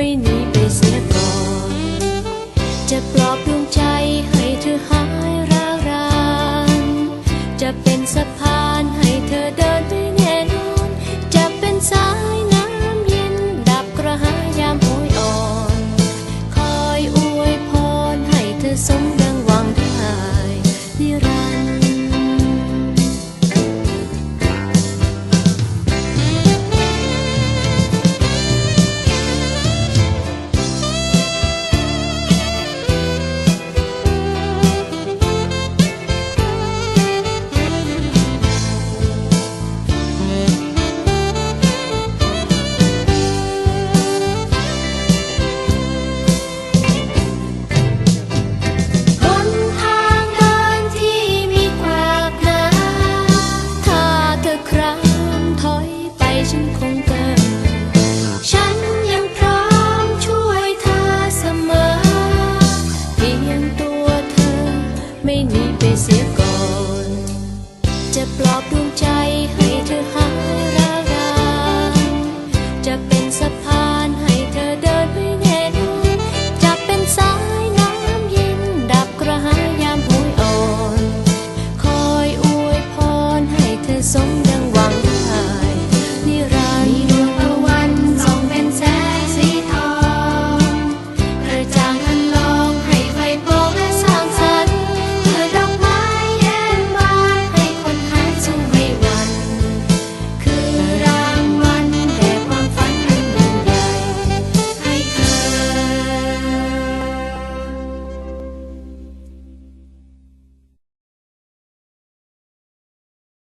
ไว้หนีไปเสียก่อน จะปลอบดวงใจให้เธอหายร้าวรานจะเป็นสะพานให้เธอเดินไปแน่นอน จะเป็นสายน้ำเย็นดับกระหายยามโหยอ่อน คอยอวยพรให้เธอสม ฉันยังพร้อมช่วยเธอเสมอ เพียงตัวเธอไม่หนีไปเสียก่อน จะปลอบดวงใจให้